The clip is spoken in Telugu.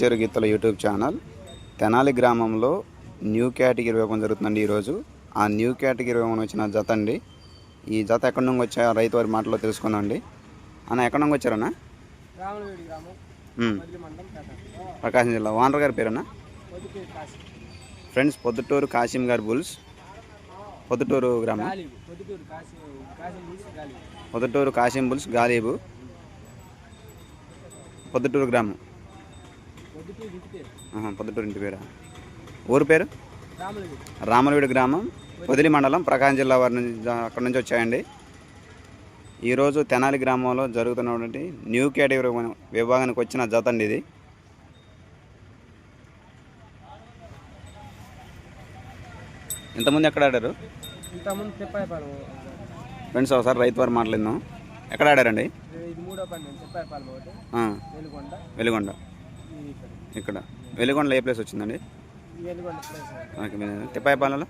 పల్లెచేరు గీతల యూట్యూబ్ ఛానల్. తెనాలి గ్రామంలో న్యూ కేటగిరీ విభాగం జరుగుతుందండి ఈరోజు. ఆ న్యూ కేటగిరీ విభాగం వచ్చిన జత అండి. ఈ జత ఎక్కడి నుంచి వచ్చా రైతు వారి మాటలో తెలుసుకుందామండి. అన్న ఎక్కడి నుంచి వచ్చారన్నా? ప్రకాశం జిల్లా. వానర్ గారి పేరన్నా? కాశీ. ఫ్రెండ్స్ పొద్దుటూరు కాసిం గారి బుల్స్. పొద్దుటూరు గ్రామం? పొద్దుటూరు కాశీ కాశీ బుల్స్ గాలీబు. పొద్దుటూరు గ్రామం. పొద్దుటూరు ఇంటి పేరు? ఊరు పేరు? రామలవేడి గ్రామం. పొదిలి మండలం ప్రకాశం జిల్లా వారి నుంచి అక్కడి నుంచి వచ్చాయండి. ఈరోజు తెనాలి గ్రామంలో జరుగుతున్నటువంటి న్యూ కేటగిరీ విభాగానికి వచ్చిన జత అండి ఇది. ఇంతమంది ఎక్కడ ఆడారు? ఇంతకుముందు ఫ్రెండ్స్ ఒకసారి రైతు వారు మాట్లాడిందాం ఎక్కడ ఆడారండి? వెలుగొండ. ఇక్కడ వెలుగొండలో ఏ ప్లేస్ వచ్చిందండి? మనకి తిప్పాయిపాలెంలో?